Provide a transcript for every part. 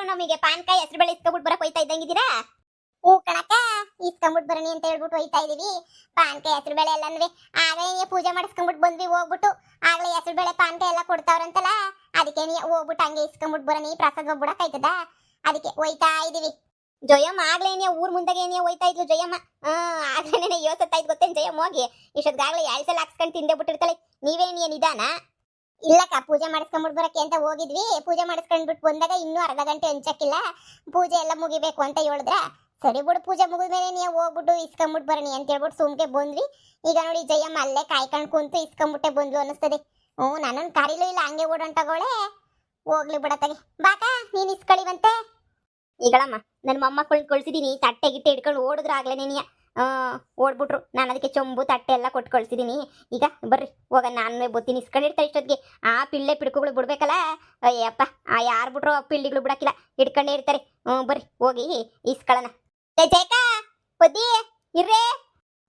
ಶ್ರೀರಾಮನವಮಿಗೆ ಪಾನ್ಕಾಯಿ ಹೆಸರು ಬೆಳೆ ಇಸ್ಕೊಂಡ್ಬಿಟ್ಟು ಬರಕ್ ಹೋಯ್ತಾ ಇದ್ದಂಗಿದ್ದೀರಾ? ಹೂ ಕಣಕ ಇಸ್ಕೊಂಡ್ಬಿಟ್ಟು ಬರಣಿ ಅಂತ ಹೇಳ್ಬಿಟ್ಟು ಹೋಯ್ತಾ ಇದೀವಿ. ಪಾನ್ಕಾಯಿ ಹೆಸರು ಬೇಳೆ ಅಂದ್ರೆ ಆಗಲೇ ಪೂಜೆ ಮಾಡಿಸ್ಕೊಂಡ್ಬಿಟ್ಟು ಬಂದ್ವಿ, ಹೋಗ್ಬಿಟ್ಟು. ಆಗ್ಲೇ ಹೆಸರು ಬೇಳೆ ಪಾನ್ಕಾಯಿ ಎಲ್ಲ ಕೊಡ್ತಾವ್ರಂತಲ್ಲ? ಅದಕ್ಕೆ ನೀ ಹೋಗ್ಬಿಟ್ಟು ಹಂಗೆ ಇಸ್ಕೊಂಬಿಟ್ಟು ಈ ಪ್ರಸಾದ ಹೋಗ್ಬಿಡಕ್ ಆಯ್ತದ ಅದಕ್ಕೆ ಹೋಯ್ತಾ ಇದೀವಿ. ಜಯಮ್ಮ, ಆಗ್ಲೇ ನೀ ಊರ್ ಮುಂದಾಗೆ ನೀ ಹೋಯ್ತಾ ಇದ್ಲು ಜಯಮ್ಮ? ಹಾ, ಆಗ್ಲೇ ಯೋಸತ್ತಾಯ್ತು ಗೊತ್ತೇನು ಜಯಮ್ಮ ಹೋಗಿ? ಇಷ್ಟೊತ್ತಾಗ್ಲೇ ಎರಡು ಸಲ ಹಾಕ್ಸ್ಕೊಂಡು ತಿಂದೆ ಬಿಟ್ಟಿರ್ತಾಳೆ. ನೀವೇ ನೀ ನಿಧಾನ? ಇಲ್ಲಕ್ಕ, ಪೂಜೆ ಮಾಡಿಸ್ಕೊಂಡ್ಬಿಟ್ಟು ಬರಕ್ಕೆ ಅಂತ ಹೋಗಿದ್ವಿ. ಪೂಜೆ ಮಾಡಿಸ್ಕೊಂಡ್ಬಿಟ್ಟು ಬಂದಾಗ ಇನ್ನೂ ಅರ್ಧ ಗಂಟೆ ಹಂಚಕ್ಕಿಲ್ಲ. ಪೂಜೆ ಎಲ್ಲ ಮುಗಿಬೇಕು ಅಂತ ಹೇಳಿದ್ರ, ಸರಿ ಬಿಡು, ಪೂಜೆ ಮುಗಿದ್ಮೇಲೆ ನೀವು ಹೋಗ್ಬಿಟ್ಟು ಇಸ್ಕೊಂಬಿಟ್ಟು ಬರಣಿ ಅಂತ ಹೇಳ್ಬಿಟ್ಟು ಸುಮ್ಕೆ ಬಂದ್ವಿ. ಈಗ ನೋಡಿ ಜಯಮ್ಮ ಅಲ್ಲೇ ಕಾಯ್ಕೊಂಡು ಕುಂತು ಇಸ್ಕೊಂಬಿಟ್ಟೆ ಬಂದ್ಲು ಅನ್ನಿಸ್ತದೆ. ಹ್ಞೂ, ನನ್ನನ್ನು ಕರೀಲೂ ಇಲ್ಲ, ಹಂಗೆ ಓಡೋಂಟಗೋಳೆ ಹೋಗ್ಲಿ ಬಿಡತ್ತಾಗೆ ಬಾಕ ನೀನು ಇಸ್ಕೊಳ್ಳಿವಂತೆ ಈಗಳಮ್ಮ ನನ್ನ ಮೊಮ್ಮಕ್ಕಳನ್ನ ಕಳ್ಸಿದೀನಿ, ತಟ್ಟೆ ಗಿಟ್ಟೆ ಹಿಡ್ಕೊಂಡು ಓಡಿದ್ರ ಆಗ್ಲೇ ನೀನಿಯ ಓಡ್ಬಿಟ್ರು. ನಾನು ಅದಕ್ಕೆ ಚೊಂಬು, ತಟ್ಟೆ ಎಲ್ಲ ಕೊಟ್ಟು ಕಳ್ಸಿದ್ದೀನಿ ಈಗ ಬರ್ರಿ, ಹೋಗ ನಾನು ಬತ್ತೀನಿ ಇಸ್ಕೊಂಡಿರ್ತಾರೆ ಇಷ್ಟೊತ್ತಿಗೆ. ಆ ಪಿಳ್ಳೆ ಪಿಡ್ಕುಗಳು ಬಿಡ್ಬೇಕಲ್ಲ? ಅಯ್ಯಪ್ಪ, ಆ ಯಾರು ಬಿಟ್ರು ಆ ಪಿಳ್ಳಿಗಳು ಬಿಡಕ್ಕಿಲ್ಲ. ಹಿಡ್ಕೊಂಡೇ ಇರ್ತಾರೆ. ಹ್ಞೂ, ಬರ್ರಿ, ಹೋಗಿ ಇಸ್ಕೊಳ್ಳೋಣ ಜಯಕ ಬದ್ದಿ ಇರ್ರೇ.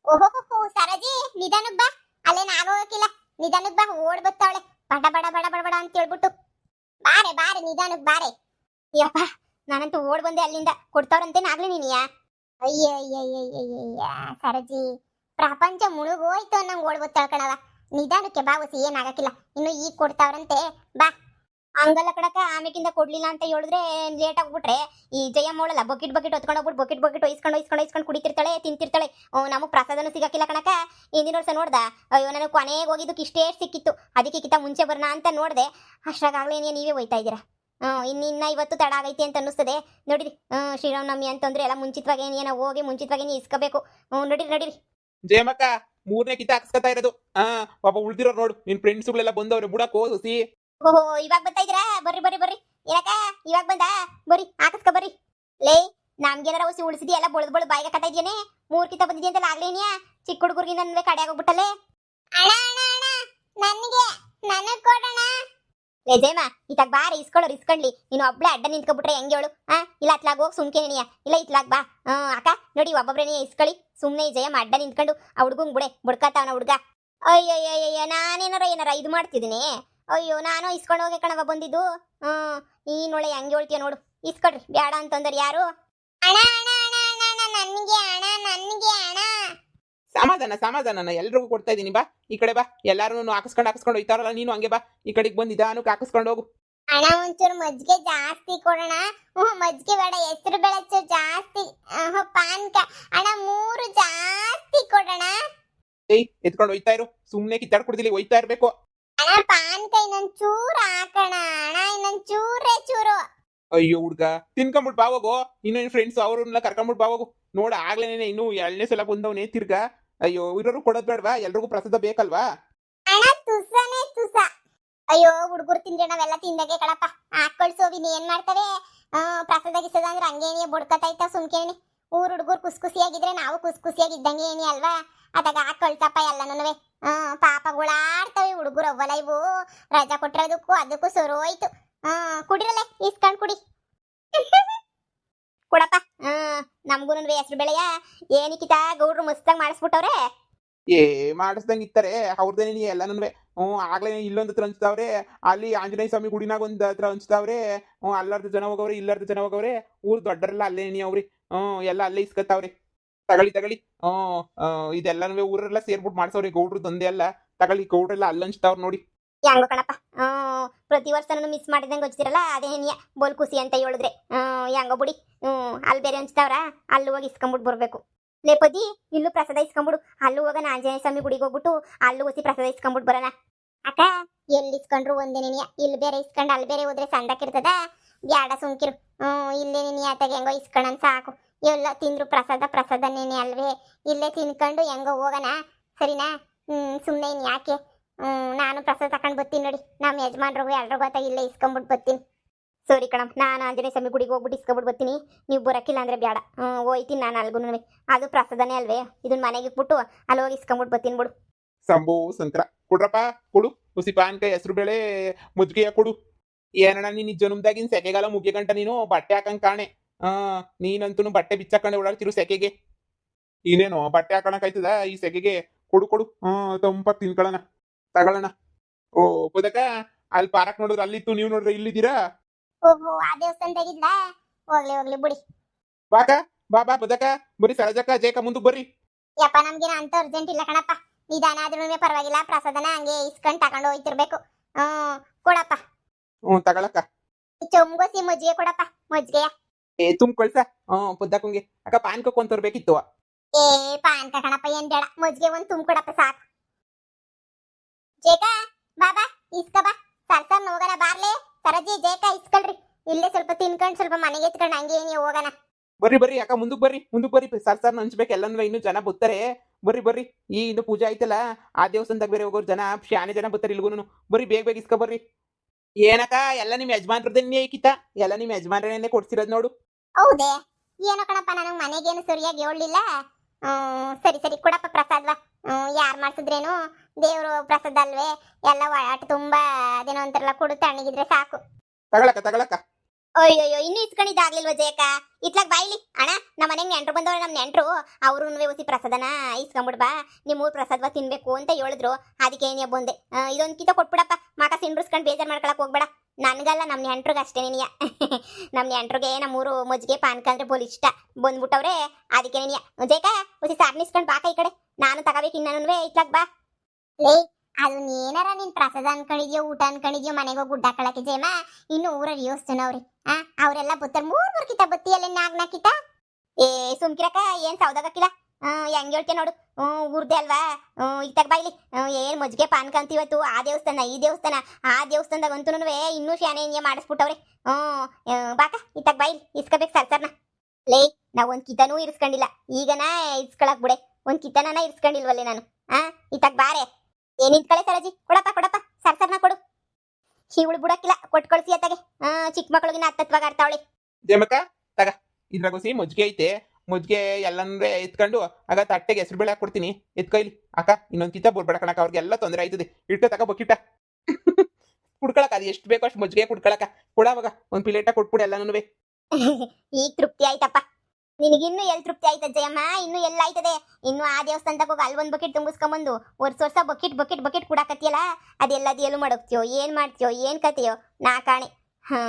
ಓಹೋ ಸರಜಿ ನಿಧಾನಕ್ಕೆ ಬಾ. ಅಲ್ಲೇ ಆಗೋಗಿಲ್ಲ ನಿಧಾನಕ್ಕೆ ಬಾ, ಓಡ್ ಬಡ ಬಡ ಬಡ ಬಡ ಬಡ ಅಂತ ಹೇಳ್ಬಿಟ್ಟು. ಬಾರೆ ಬಾರೆ ನಿಧಾನಕ್ಕೆ ಬಾರೆ. ಅಯ್ಯಪ್ಪ, ನಾನಂತೂ ಓಡ್ ಬಂದೆ ಅಲ್ಲಿಂದ. ಕೊಡ್ತಾವ್ರಂತೇನಾಗ್ಲಿ ನೀನಿಯ ಸರಜಿ. ಪ್ರಪಂಚ ಮುಳುಗೋಯ್ತು ಅನ್ನಂಗ್ ಓಡ್ ಬತ್ತಾಳ ಕಣವ ನಿಧಾನಕ್ಕೆ ಬಾ ಒಸಿ ಏನಾಗಕ್ಕಿಲ್ಲ ಇನ್ನು ಈಗ ಕೊಡ್ತಾವ್ರಂತೆ. ಬಾ. ಹಂಗಲ್ಲ ಕಡಕ ಆಮೇಕಿಂದ ಕೊಡ್ಲಿಲ್ಲ ಅಂತ ಹೇಳಿದ್ರೆ ಲೇಟ್ ಆಗ್ಬಿಟ್ರೆ ಈ ಜಯ ಅವಳಲ್ಲ ಬಕೆಟ್ ಬಕೆಟ್ ಹೊತ್ಕೊಂಡು ಹೋಗ್ಬಿಟ್ಟು ಬಕೆಟ್ ಬಕೆಟ್ ಒಯ್ಸ್ಕೊಂಡು ಒಯ್ಸ್ಕೊಂಡು ಒಯ್ಸ್ಕೊಂಡು ಕುಡಿತಿರ್ತಾಳೆ, ತಿಂತಿರ್ತಾಳೆ. ನಮಗೆ ಪ್ರಸಾದನು ಸಿಗಕ್ಕಿಲ್ಲ ಕಣಕ ಹಿಂದಿನ ವರ್ಷ ನೋಡ್ದ, ಅಯ್ಯೋ, ನನಗೆ ಕೊನೆಗೆ ಹೋಗಿದ್ದಕ್ಕೆ ಇಷ್ಟೇ ಸಿಕ್ಕಿತ್ತು. ಅದಕ್ಕೆ ಕಿತ್ತ ಮುಂಚೆ ಬರೋಣ ಅಂತ ನೋಡಿದೆ. ಅಷ್ಟಾಗಲೇ ನೀವೇ ಹೋಯ್ತಾ ಇದ್ದೀರಾ? ಇನ್ನು ಇನ್ನ ಇವತ್ತು ತಡ ಆಗೈತೆ ಅಂತ ಅನ್ನಿಸ್ತದೆ. ನೋಡಿರಿ ಹ್ಮ್ ಶ್ರೀರಾಮನವಮಿ ಅಂತಂದ್ರೆ ಎಲ್ಲ ಮುಂಚಿತವಾಗಿ ಏನೋ ಹೋಗಿ ಮುಂಚಿತವಾಗಿ ನೀವು ಇಸ್ಕೋಬೇಕು. ನೋಡಿರಿ ನಡೀರಿ ನಡೀರಿ. ಜಯಮಕ್ಕ ಮೂರನೇ ಕಿತ ಹಾಕ್ಸ್ಕೊತಾ ಇರೋದು. ಹಾ ಪಾಪ ಉಳ್ದಿರೋ ನೋಡು ನಿನ್ ಫ್ರೆಂಡ್ಸ್ಗಳೆಲ್ಲ ಬಂದವ್ರೆ ಬುಡಕ್ ಹೋಸಿ ಓಹೋ ಇವಾಗ ಬರ್ತಾ ಇದ್ರ ಬರ್ರಿ ಬರ್ರಿ ಬರ್ರಿ. ಏನಕ್ಕ ಇವಾಗ ಬಂದ? ಬರ್ರಿ ಹಾಕಿಸ್ಕೊ ಬರ್ರಿ. ಲೇ ನಮ್ಗೇನಾರ ಹೊಸಿ ಉಳಿಸಿದಿ ಎಲ್ಲ ಬೊಳದ್ ಬೊಳ್ದು ಬಾಯಿಗೆ ಕಟ್ಟ ಇದೆಯೇನೆ ಮೂರ್ ಕಿತ ಅಂತ ಆಗ್ಲೇನಿಯಾ ಚಿಕ್ಕ ಹುಡುಗರಿಗೆ ನನ್ಗೆ ಕಡೆ ಆಗೋಗ್ಬಿಟ್ಟಲೆ ಅಣ್ಣ ಅಣ್ಣ ಅಣ್ಣ ನನಗೆ ನನಗ್ ಕೊಡೋಣ. ಲೇ ಜಯಮ್ಮ, ಇತ್ತಾಗ ಬಾರಿ ಇಸ್ಕೊಳ್ಳೋರು ಇಸ್ಕೊಂಡ್ಲಿ. ನೀನು ಒಬ್ಳೆ ಅಡ್ಡ ನಿಂತ್ಕೊಬಿಟ್ರೆ ಹೆಂಗೆ ಹೇಳು? ಹಾ ಇಲ್ಲ ಅತ್ಲಾಗ ಹೋಗಿ ಸುಮ್ಕೆ ನೀನಿಯ ಇಲ್ಲ, ಇತ್ಲಾಗ ಬಾ. ಅಕ್ಕ, ನೋಡಿ ಒಬ್ಬೊಬ್ರೇನೇ ಇಸ್ಕೊಳ್ಳಿ. ಸುಮ್ನೆ ಈ ಜಯಮ್ಮ ಅಡ್ಡ ನಿಂತ್ಕೊಂಡು ಆ ಹುಡ್ಗಂಗ್ ಬಿಡೆ ಹುಡುಗ. ಅಯ್ಯೋ ಅಯ್ಯಯ್ಯಯ್ಯ ನಾನೇನಾರ ಏನಾರ ಇದು ಮಾಡ್ತಿದ್ದೀನಿ ಅಯ್ಯೋ, ನಾನು ಇಸ್ಕೊಂಡು ಹೋಗಿ ಕಣವ ಬಂದಿದ್ದು. ಹ್ಮ್ ಈ ನೋಳೆ ಹೆಂಗೆ ಹೇಳ್ತೀಯ ನೋಡು. ಇಸ್ಕೊಡ್ರಿ ಬ್ಯಾಡ ಅಂತಂದ್ರೆ ಯಾರು? ಅಣ್ಣ ಅಣ್ಣ ಅಣ್ಣ ಅಣ್ಣ, ನನಗೆ ಅಣ್ಣ ನನಗೆ ಅಣ್ಣ. ಸಮಾಧಾನ ಸಮಾಧಾನ ಎಲ್ರಿಗೂ ಕೊಡ್ತಾ ಇದ್ದೀನಿ. ಬಾ ಈ ಕಡೆ ಬಾ. ಎಲ್ಲಾರು ಹಾಕಿಸ್ಕೊಂಡು ಹಾಕಿಸ್ಕೊಂಡು ಹೋಯ್ತಾರಲ್ಲ ನೀನು ಹಂಗೆ ಬಾ. ಈ ಕಡೆಗೆ ಬಂದು ನಿಧಾನಕ್ಕೆ ಹಾಕಿಸ್ಕೊಂಡು ಹೋಗು. ಅಣ್ಣ ಒಂಚೂರು ಮಜ್ಜಿಗೆ ಜಾಸ್ತಿ ಕೊಡೋಣ. ಹ್ಞೂ ಮಜ್ಜಿಗೆ ಬೇಡ ಹೆಸರು ಬೇಳೆ ಚೂರು ಜಾಸ್ತಿ ಪಾನ್ಕ ಅಣ್ಣ ಮೂರು ಜಾಸ್ತಿ ಕೊಡೋಣ. ಏಯ್ ಎತ್ಕೊಂಡು ಹೋಯ್ತಾ ಇರು. ಸುಮ್ಮನೆ ಕಿತ್ತಾಡ್ ಕುಡ್ದಿಲಿ ಹೋಯ್ತಾ ಇರಬೇಕು. ಅಣ್ಣ ಪಾನ್ಕ ಇನ್ನೊಂದು ಚೂರು ಹಾಕೋಣ. ಅಣ್ಣ ಇನ್ನೊಂದು ಚೂರೇ. ಚೂರು ಅಯ್ಯೋ ಹುಡ್ಗ. ತಿನ್ಕೊಂಬಿಟ್ಟು ಬಾ ಹೋಗು. ಇನ್ನು ನಿನ್ ಫ್ರೆಂಡ್ಸ್ ಅವ್ರನ್ನ ಕರ್ಕೊಂಬಿಟ್ಟು ಬಾ ಹೋಗು. ನೋಡ ಆಗ್ಲೇನೆ ಇನ್ನು ಎರಡನೇ ಸಲ ಬಂದವನೇ ತಿರ್ಗ. ಅಯ್ಯೋ ಇರೋರು ಕೊಡೋದ್ ಬೇಡವಾ? ಎಲ್ರಿಗೂ ಪ್ರಸಾದ ಬೇಕಲ್ವಾ? ತುಸನೇ ತುಸ. ಅಯ್ಯೋ, ಹುಡುಗರು ತಿಂದ್ರೆ ನಾವೆಲ್ಲ ತಿಂದಾಗೆ ಕಳಪ್ಪ ಹಾಕೊಳ್ ಸೋವಿ ಏನ್ ಮಾಡ್ತವೆ? ಪ್ರಸಾದ ಗಿಸದ ಅಂದ್ರೆ ಹಂಗೇನಿ ಬುಡ್ಕತೈತ ಸುಮ್ಕೇಣಿ ಊರ್ ಹುಡುಗರು ಕುಸ್ ಖುಸಿಯಾಗಿದ್ರೆ ನಾವು ಕುಸ್ ಖುಷಿಯಾಗಿ ಇದ್ದಂಗೆ ಏನಿ ಅಲ್ವಾ? ಅದಾಗ ಹಾಕೊಳ್ತಪ್ಪ ಎಲ್ಲನೂ ಹ್ಮ್ ಪಾಪಗಳಾಡ್ತವೆ ಹುಡುಗರು ಅವ್ವಲ್ಲ ಇವು. ರಜಾ ಕೊಟ್ಟಿರೋದಕ್ಕೂ ಅದಕ್ಕೂ ಸರೋಯ್ತು. ಆ, ಕುಡಿರಲೆ ಇಸ್ಕೊಂಡ್ ಕುಡಿ. ಹ್ಮ್ ನಮ್ಗೂ ಹೆಸರು ಬೆಳೆಯ. ಏನಿಕಿತ ಗೌಡ್ರು ಮಸ್ತಾಗಿ ಮಾಡಿಸ್ಬಿಟ್ಟವ್ರೆ. ಏ ಮಾಡಿಸ್ದಂಗ ಇತ್ತಾರೆ. ಅವ್ರದ್ದೇನೆ ಎಲ್ಲನೂ ಹ್ಞೂ ಆಗ್ಲೇ ಇಲ್ಲೊಂದ್ ಹತ್ರ ಹಂಚ್ತಾವ್ರೆ. ಅಲ್ಲಿ ಆಂಜನೇಯ ಸ್ವಾಮಿ ಗುಡಿನಾಗ ಒಂದ್ ಹತ್ರ ಹಂಚ್ತಾವ್ರೆ. ಹ್ಞೂ ಅಲ್ಲಾರ್ದು ಜನ ಹೋಗವ್ರೆ ಇಲ್ಲಾರ್ದು ಜನ ಹೋಗವ್ರೆ. ಊರ್ ದೊಡ್ಡರೆಲ್ಲ ಅಲ್ಲೇ ನೀ ಅವ್ರಿ. ಹ್ಞೂ ಎಲ್ಲ ಅಲ್ಲೇ ಇಸ್ಕತ್ತಾವ್ರಿ ತಗಳಿ ತಗಳಿ ಹ್ಞೂ ಇದೆಲ್ಲನೂ ಊರೆಲ್ಲ ಸೇರ್ಬಿಟ್ಟು ಮಾಡ್ಸವ್ರಿ ಗೌಡ್ರು ತಂದೆ ಅಲ್ಲ ತಗಳಿ ಗೌಡ್ರೆಲ್ಲ ಅಲ್ಲಿ ಹಂಚ್ತಾವ್ರ ನೋಡಿ. ಹೆಂಗೋ ಕಣಪ್ಪ. ಪ್ರತಿ ವರ್ಷ ನಾನು ಮಿಸ್ ಮಾಡಿದಂಗೆ ಅದೇ ನೀ ಬೋಲ್ ಖುಷಿ ಅಂತ ಹೇಳಿದ್ರೆ. ಹೆಂಗೋ ಬಿಡಿ. ಹ್ಮ್ ಅಲ್ಲಿ ಬೇರೆ ಹಂಚ್ತಾವ್ರ, ಅಲ್ಲಿ ಹೋಗಿ ಇಸ್ಕೊಂಬಿಟ್ಟು ಬರ್ಬೇಕು. ಲೇಪದಿ ಇಲ್ಲೂ ಪ್ರಸಾದ ಇಸ್ಕೊಂಬಿಡು. ಅಲ್ಲೂ ಹೋಗೋಣ, ಆಂಜನೇಯ ಸ್ವಾಮಿ ಗುಡಿಗೆ ಹೋಗ್ಬಿಟ್ಟು ಅಲ್ಲೂ ಹೋಗಿ ಪ್ರಸಾದ ಇಸ್ಕೊಂಬಿಟ್ಟು ಬರೋಣ. ಅಕ್ಕ, ಎಲ್ಲಿ ಇಸ್ಕೊಂಡ್ರು ಒಂದೇ ನಿನಿಯ? ಇಲ್ಲಿ ಬೇರೆ ಇಸ್ಕೊಂಡು, ಅಲ್ಲಿ ಬೇರೆ ಹೋದ್ರೆ ಸಂದಕ್ಕಿರ್ತದ ಬ್ಯಾಡ ಸುಂಕಿರು ಹ್ಮ್ ಇಲ್ಲೇ ನಿನಿಯ ಆತಾಗ ಹೆಂಗೋ ಇಸ್ಕೊಂಡ್ ಸಾಕು. ಎಲ್ಲ ತಿಂದ್ರು ಪ್ರಸಾದ ಪ್ರಸಾದ ನೆನೆ ಅಲ್ವೇ? ಇಲ್ಲೇ ತಿನ್ಕೊಂಡು ಹೆಂಗೋ ಹೋಗೋಣ. ಸರಿನಾ? ಹ್ಮ್ ಸುಮ್ಮನೆ ಇನ್ ಯಾಕೆ? ನಾನು ಪ್ರಸಾದ ತಗೊಂಡು ಬರ್ತೀನಿ ನೋಡಿ. ನಮ್ಮ ಯಜಮಾನ್ರಿಗೂ ಎಲ್ರಿಗೂ ಆತ ಇಲ್ಲೇ ಇಸ್ಕೊಂಬಿಟ್ಟು ಬರ್ತೀನಿ. ಸರಿ ಕಣಮ್ ನಾನು ಆಂಜನೇಯ ಸ್ವಾಮಿ ಗುಡಿಗೆ ಹೋಗ್ಬಿಟ್ಟು ಇಸ್ಕೊಂಬಿಟ್ಟು ಬರ್ತೀನಿ. ನೀವು ಬರೋಕ್ಕಿಲ್ಲ ಅಂದ್ರೆ ಬೇಡ ಹೋಯ್ತೀನಿ ನಾನು ಅಲ್ಗೂ ಅದು ಪ್ರಸಾದನೇ ಅಲ್ವೇ? ಇದನ್ನ ಮನೆಗೆ ಇಟ್ಬಿಟ್ಟು ಅಲ್ಲಿ ಹೋಗಿ ಇಸ್ಕೊಂಬಿಟ್ಟು ಬರ್ತೀನಿ ಬಿಡು. ಸಂಭೂ ಸಂತ್ರ, ಕೊಡ್ರಪ್ಪ, ಕೊಡು. ಹುಸಿ ಅಂತ ಹೆಸರು ಬೇಳೆ ಮುದ್ಗಿಯ ಕೊಡು. ಏನಣ್ಣ, ನೀನು ಜನುಮ್ದಾಗಿನ ಸೆಕೆಗಾಲ ಮುಗಿಯಗಂಟ ನೀನು ಬಟ್ಟೆ ಹಾಕಂಗೆ ಕಾಣೆ. ಹಾಂ, ನೀನಂತೂ ಬಟ್ಟೆ ಬಿಚ್ಚಾಕೊಂಡೆ ಓಡಾಡ್ತಿರು ಸೆಕೆಗೆ. ಇನ್ನೇನು ಬಟ್ಟೆ ಹಾಕೋಣಕ್ಕಾಯ್ತದ ಈ ಸೆಕೆಗೆ ಕೊಡು ಕೊಡು. ಹಾಂ, ತಂಪಾಗಿ ತಿನ್ಕೊಳ್ಳೋಣ ತಗೊಳ್ಳೋಣ. ಓ ಪದಕ ಅಲ್ಲಿ ಪಾರಕ್ ನೋಡಿದ್ರೆ ಅಲ್ಲಿತ್ತು ನೀವು ನೋಡ್ರಿ ಇಲ್ಲಿದ್ದೀರಾ? ಓಹೋ ಆ ದೇವಸ್ಥಾನದಾಗಿದ್ಲ? ಹೋಗ್ಲಿ ಹೋಗ್ಲಿ ಬಿಡಿ. ಬಾಕ ಬಾ ಬಾ ಬದಕ ಬರೀ ಸರಜಕ್ಕ ಜೇಕ ಮುಂದಕ್ಕೆ ಬರ್ರಿ. ಯಪ್ಪ ನಮ್ಗೇನ ಅಂತ ಅರ್ಜೆಂಟ್ ಇಲ್ಲ ಕಣಪ್ಪ. ನಿಧಾನ ಆದ್ರೂ ಪರವಾಗಿಲ್ಲ ಪ್ರಸಾದನ ಹಂಗೆ ಇಸ್ಕೊಂಡ್ ತಗೊಂಡು ಹೋಯ್ತಿರ್ಬೇಕು. ಹ್ಮ್ ಕೊಡಪ್ಪ. ಹ್ಞೂ ತಗೊಳಕ್ಕ. ಚೊಂಬೋಸಿ ಮಜ್ಜಿಗೆ ಕೊಡಪ್ಪ ಮಜ್ಜಿಗೆಯ. ಏ ತುಂಬ ಕಳ್ಸ ಹ್ಞೂ ಪುದ್ದಕ್ಕಂಗೆ ಅಕ್ಕ ಪಾನ್ ಕೊಂಡ್ ತರ್ಬೇಕಿತ್ತು. ಏ ಪಾನ್ಕ ಕಣಪ್ಪ ಏನ್ ಬೇಡ. ಮಜ್ಜಿಗೆ ಒಂದ್ ತುಂಬ ಕೊಡಪ್ಪ ಸಾಕು. ಜೇಕ ಬಾಬಾ ಇಸ್ಕ ಬಾ. ಸರ್ ಸರ್ ಹೋಗೋಣ ಬಾರ್ಲೆ. ಸರಜಿ ಜೇಕಾ ಇಸ್ಕೊಳ್ರಿ. ಇಲ್ಲೇ ಸ್ವಲ್ಪ ತಿನ್ಕೊಂಡ್ ಸ್ವಲ್ಪ ಮನೆಗೆ ಎತ್ಕೊಂಡು ಹಂಗೆ ನೀವು ಹೋಗೋಣ. ಬರ್ರಿ ಬರ್ರಿ ಅಕ್ಕ ಮುಂದಕ್ಕೆ ಬರ್ರಿ ಮುಂದಕ್ಕೆ ಬರ್ರಿ. ಸರ್ ಸರ್ ಹಂಚ್ಬೇಕು ಎಲ್ಲನೂ ಇನ್ನು ಜನ ಬರ್ತಾರೆ. ಬರ್ರಿ ಬರ್ರಿ ಈ ಇನ್ನು ಪೂಜೆ ಆಯ್ತಲ್ಲ ಆ ದೇವಸ್ಥಾನದಾಗ ಬೇರೆ ಹೋಗೋರು ಜನ ಶಾನೆ ಜನ ಬರ್ತಾರೆ ಇಲ್ಗೂನು ಬರ್ರಿ ಬೇಗ ಬೇಗ ಇಸ್ಕೊ ಬರ್ರಿ. ಏನಕ್ಕ ಎಲ್ಲ ನಿಮ್ಮ ಯಜಮಾನ್ರದನ್ನೇ ಐಕಿತ? ಎಲ್ಲ ನಿಮ್ಮ ಯಜಮಾನ್ರೇನೆ ಕೊಡ್ಸಿರೋದು ನೋಡು. ಹೌದೇ. ಏನೋ ಕಣಪ್ಪ ನನಗೆ ಮನೆಗೇನು ಸರಿಯಾಗಿ ಹೇಳಲಿಲ್ಲ. ಸರಿ ಸರಿ ಕೊಡಪ್ಪ ಪ್ರಸಾದ್ವ ಮಾಡ್ಸಿದ್ರೇನು ದೇವರು ಪ್ರಸಾದ ಅಲ್ವೇ ಎಲ್ಲ ಒಳಾಟ ತುಂಬಾ ಅದೇನೋ ಅಂತಾರಲ್ಲ ಕುಡು ತಣ್ಣಗಿದ್ರೆ ಸಾಕು. ತಗಳಕ ತಗಳಕ ಅಯ್ಯಯ್ಯೋ ಇನ್ನು ಇಸ್ಕೊಂಡಿದ್ದಾಗ್ಲಿಲ್ವ ಜಯಕ ಇತ್ಲಾಗ ಬಾಯ್ಲಿ ಅಣ್ಣ ನಮ್ಮ ಮನೆಗೆ ನೆಂಟ್ರು ಬಂದವ್ರೆ ನಮ್ಮ ನೆಂಟ್ರು. ಅವ್ರು ಉಸಿ ಪ್ರಸಾದನ ಇಸ್ಕೊಂಬಿಡ್ಬಾ ನಿಮ್ಮ ಊರು ಪ್ರಸಾದವ ತಿನ್ಬೇಕು ಅಂತ ಹೇಳಿದ್ರು. ಅದಕ್ಕೆ ಏನೇ ಬಂದೆ ಇದೊಂದ್ ಕಿತ ಕೊಟ್ಬಿಡಪ್ಪ. ಮಾಕ ಸಿಂಡ್ರಿಸ್ಕೊಂಡು ಬೇಜಾರ್ ಮಾಡ್ಕೊಳಕ್ ಹೋಗ್ಬೇಡ. ನನ್ಗಲ್ಲ ನಮ್ಮ ನೆಂಟ್ರಿಗೆ ಅಷ್ಟೇ ನೀನಿಯ. ನಮ್ಮ ನೆಂಟ್ರಿಗೆ ನಮ್ಮೂರು ಮಜ್ಜಿಗೆ ಪಾನ್ಕ ಅಂದ್ರೆ ಬೋಲ್ ಇಷ್ಟ. ಬಂದ್ಬಿಟ್ಟವ್ರೆ ಅದಕ್ಕೆ ನೀನಿಯ. ಜೇಕ ಉಸಿ ಸಾರ್ನಿಸ್ಕೊಂಡು ಬಾಕ ಈ ಕಡೆ. ನಾನು ತಗೋಬೇಕು ಇನ್ನೂ ಇಟ್ಲಾಕ್ ಬಾ. ಲೇ ಅದು ಏನಾರ ನಿನ್ ಪ್ರಸಾದ ಅನ್ಕೊಂಡಿದ್ಯೋ ಊಟ ಅನ್ಕೊಂಡಿದ್ಯೋ ಮನೆಗೆ ಹೋಗಿ ಗುಡ್ಡ ಹಾಕೊಳಕ್ಕೆ ಜೇಮ ಇನ್ನು ಊರಲ್ಲಿ ಯೋಸ್ತನವ್ರಿ ಅವ್ರಿ ಆ? ಅವರೆಲ್ಲ ಬತ್ತಾರ ಮೂರ್ ಮೂರ್ ಕಿತ ಬತ್ತಿಯಲ್ಲ ಅಲ್ಲಿ ನಾಕ್ ಕಿತ ಏ ಸುಮ್ಕಿರಕ ಏನ್ ಸೌದಾಗಕ್ಕಿಲ್ಲ. ಹೆಂಗ್ ಹೇಳ್ತೆ ನೋಡು. ಉರ್ದೆ ಅಲ್ವಾ? ಈಗ ತಗ ಬಾಯ್ಲಿ ಏನ್ ಮಜ್ಜಿಗೆ ಪಾನ್ಕ ಆ ದೇವಸ್ಥಾನ ಈ ದೇವಸ್ಥಾನ. ಆ ದೇವಸ್ಥಾನದಾಗ ಅಂತೂ ಇನ್ನೂ ಶಾನೆ ಹಿಂಗೆ ಮಾಡಿಸ್ಬಿಟ್ಟವ್ರೆ. ಆ, ಬಾಕ ತಗ ಬಾಯ್ಲಿ ಇಸ್ಕೋಬೇಕು ಸರ್ಸರ್ನ ಲೇ ನಾವ್ ಒಂದ್ ಕಿತನೂ ಇರಿಸ್ಕೊಂಡಿಲ್ಲ. ಈಗನ ಇಸ್ಕೊಳಕ್ ಬಿಡೆ. ಒಂದ್ ಕಿತನನ ಇರಿಸ್ಕೊಂಡಿಲ್ವಲ್ಲೇ ನಾನು. ಆ ತಗ ಬಾರೆ ಏನ್ ಸರಜಿ. ಕೊಡಪ್ಪ ಕೊಡಪ್ಪ. ಸರ್ಸರ್ನ ಕೊಡು. ಇವಳು ಬಿಡಕ್ಕಿಲ್ಲ. ಕೊಟ್ ಕಳ್ಸಿ ಅತ್ತಾಗೆ. ಆ ಚಿಕ್ಕ ಮಕ್ಳಿಗಿನ ಹತ್ತತ್ವಾಗ ಆಡ್ತಾವಳೆ. ತಗ. ಇದ್ರಾಗೋಸಿ ಮಜ್ಜಿಗೆ ಐತೆ. ಮಜ್ಜಿಗೆ ಎಲ್ಲಂದ್ರೆ ಎತ್ಕೊಂಡು ಆಗ ತಟ್ಟೆಗೆ ಹೆಸರು ಬೇಳೆ ಕೊಡ್ತೀನಿ ಎತ್ಕೊಯ್ಲಿ ಅಕ್ಕ, ಇನ್ನೊಂದು ಕಿತ್ತ ಬರ್ಬೇಡ ಕಣಕ ಅವ್ರಿಗೆಲ್ಲ ತೊಂದರೆ ಆಯ್ತದೆ. ಇಟ್ಕೊತಕ್ಕ ತಕ ಬಕ್ಕಿಟ ಕುಡ್ಕೊಳಕ ಅದು ಎಷ್ಟು ಬೇಕೋ ಅಷ್ಟು ಮಜ್ಜಿಗೆ ಕುಡ್ಕೊಳಕ ಕೊಡವಾಗ ಒಂದು ಪ್ಲೇಟ ಕೊಟ್ಬಿಡು ಎಲ್ಲನೂ ಈಗ ತೃಪ್ತಿ ಆಯ್ತಪ್ಪ. ನಿನಗಿನ್ನೂ ಎಲ್ಲಿ ತೃಪ್ತಿ ಆಯ್ತ ಜಯಮ್ಮ? ಇನ್ನು ಎಲ್ಲ ಆಯ್ತದೆ? ಇನ್ನು ಆ ದೇವಸ್ಥಾನದಾಗ ಅಲ್ಲಿ ಒಂದು ಬಕೆಟ್ ತುಂಬಿಸ್ಕೊಂಬಂದು ವರ್ಷ ವರ್ಷ ಬಕೆಟ್ ಬಕೆಟ್ ಬಕೆಟ್ ಕುಡಾಕತ್ತಿಯಲ್ಲ? ಅದೆಲ್ಲದು ಎಲ್ಲೂ ಮಾಡೋಗ್ತೀಯೋ ಏನ್ ಮಾಡ್ತೀಯೋ, ಏನ್ ಕತೆಯೋ ನಾ ಕಾಣೆ. ಹಾ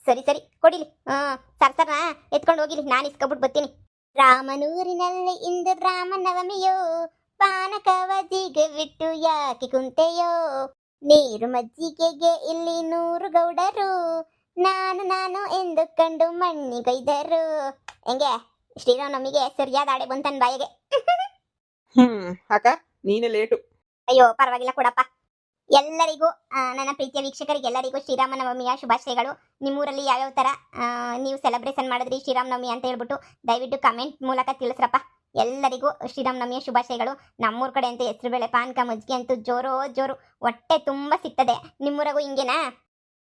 ಸರಿ ಸರಿ, ಕೊಡಿಲಿ. ಹಾಂ ಸರ್ ಸರ್ ಎತ್ಕೊಂಡು ಹೋಗಿಲಿ. ನಾನು ಇಸ್ಕೊಬಿಟ್ಟು ಬರ್ತೀನಿ. ರಾಮನೂರಿನಲ್ಲಿ ಇಂದು ರಾಮನವಮಿಯೋ ಪಾನಕವದಿಗೆ ಬಿಟ್ಟು ಯಾಕೆ ಕುಂತೆಯೋ? ನೀರು ಮಜ್ಜಿಗೆಗೆ ಇಲ್ಲಿ ನೂರು ಗೌಡರು ನಾನು ನಾನು ಎಂದು ಕಂಡು ಮಣ್ಣಿಗೈದರು ಹೆಂಗೆ? ಶ್ರೀರಾಮನವಮಿಗೆ ಸರಿಯಾದ ಆಡೆ ಬಂತನ್ ಬಾಯಿಗೆ. ಹ್ಮ್ ಅಕ್ಕ ನೀನೇ ಲೇಟು. ಅಯ್ಯೋ ಪರವಾಗಿಲ್ಲ ಕೊಡಪ್ಪ. ಎಲ್ಲರಿಗೂ ನನ್ನ ಪ್ರೀತಿಯ ವೀಕ್ಷಕರಿಗೆ ಎಲ್ಲರಿಗೂ ಶ್ರೀರಾಮನವಮಿಯ ಶುಭಾಶಯಗಳು. ನಿಮ್ಮೂರಲ್ಲಿ ಯಾವ್ಯಾವ ಥರ ನೀವು ಸೆಲೆಬ್ರೇಷನ್ ಮಾಡಿದ್ರಿ ಶ್ರೀರಾಮನವಮಿ ಅಂತ ಹೇಳ್ಬಿಟ್ಟು ದಯವಿಟ್ಟು ಕಮೆಂಟ್ ಮೂಲಕ ತಿಳಿಸ್ರಪ್ಪ. ಎಲ್ಲರಿಗೂ ಶ್ರೀರಾಮನವಮಿಯ ಶುಭಾಶಯಗಳು. ನಮ್ಮೂರ ಕಡೆ ಅಂತೂ ಹೆಸರು ಬೇಳೆ, ಪಾನಕ, ಮಜ್ಜಿಗೆ ಅಂತೂ ಜೋರೋ ಜೋರು, ಹೊಟ್ಟೆ ತುಂಬ ಸಿಗ್ತದೆ. ನಿಮ್ಮೂರಗೂ ಹಿಂಗೇನಾ?